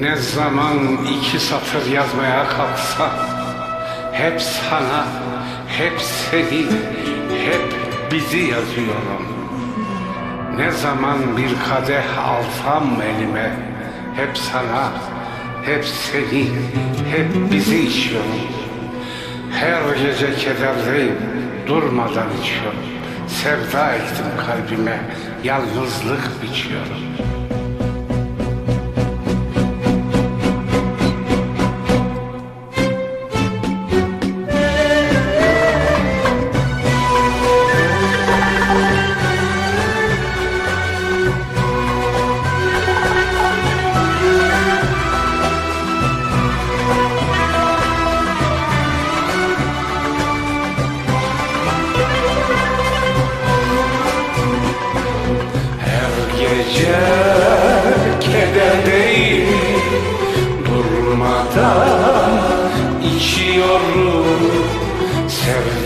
Ne zaman iki satır yazmaya kalksam Hep sana, hep seni, hep bizi yazıyorum. Ne zaman bir kadeh alsam elime Hep sana, hep seni, hep bizi içiyorum. Her gece kederdeyim, durmadan içiyorum. Sevda ektim kalbime, yalnızlık biçiyorum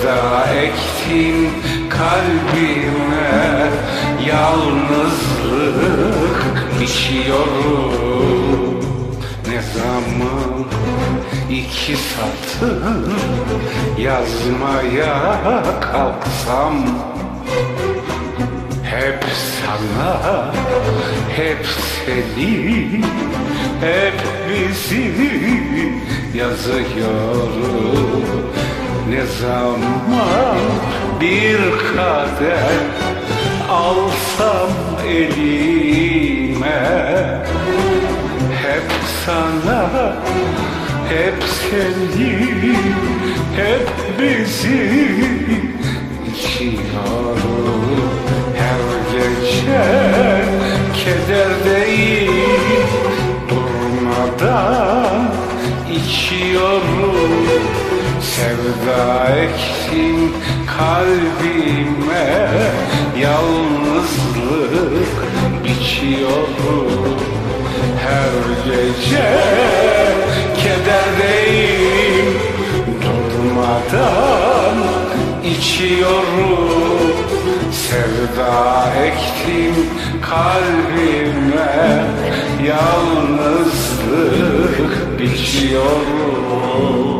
Sevda ektin kalbime Yalnızlık biçiyorum Ne zaman iki satır yazmaya kalksam hep sana, hep seni, hep bizi yazıyorum. Ne zaman bir kadeh alsam elime, hep sana, hep seni, hep bizi içiyorum. Her gece kederdeyim Durmadan içiyorum Sevda ektim kalbime Yalnızlık biçiyorum Her gece kederdeyim Durmadan içiyorum Sevda ektim kalbime Yalnızlık biçiyorum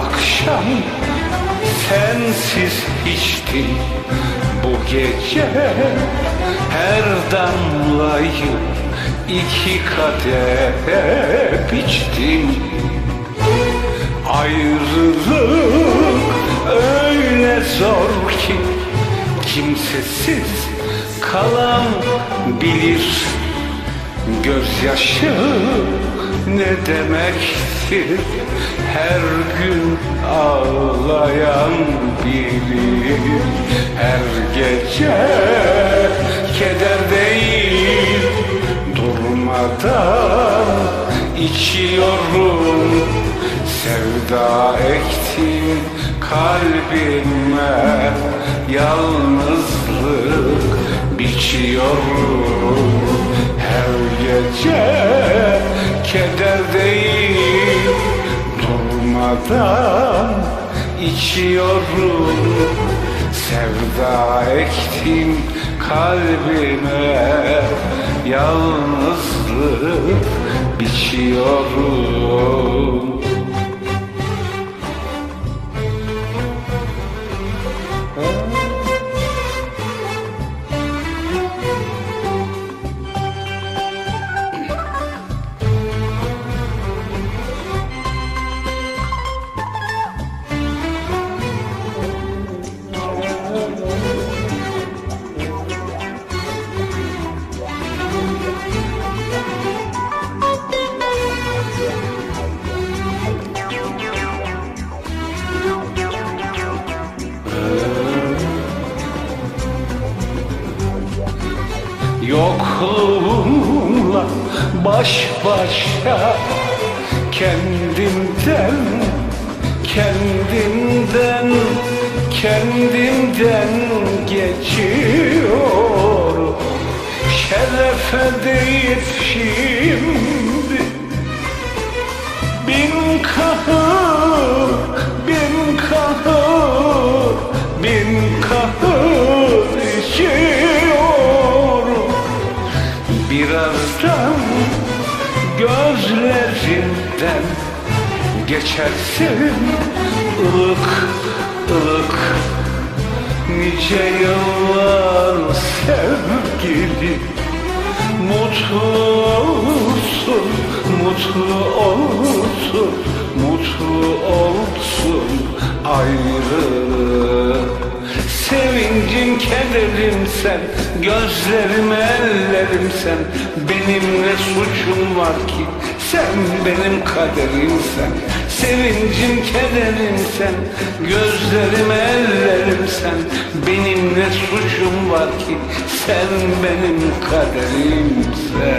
akşam sensiz içtim bu gece. Her damlayı iki kadeh içtim Ayrılık öyle zor ki kimsesiz kalan bilir. Gözyaşı ne demektir her gün ağlayan bilir. Her gece kederdeyim durmadan içiyorum. Sevda ektim kalbime Yalnızlık biçiyorum. Her gece kederdeyim Durmadan içiyorum. Sevda ektim kalbime. Yalnızlık biçiyorum Yokluğumla baş başa Kendimden, kendimden, kendimden geçiyorum Şerefe deyip geçersin. Ilık ılık Nice yıllar sevgili. Mutlu olsun, mutlu olsun, mutlu olsun ayrı Sevincim kederim sen, gözlerim ellerim sen. Benim ne suçum var ki, sen benim kaderimsen Sevincim kederim sen, gözlerim ellerim sen. Benim ne suçum var ki, sen benim kaderimsen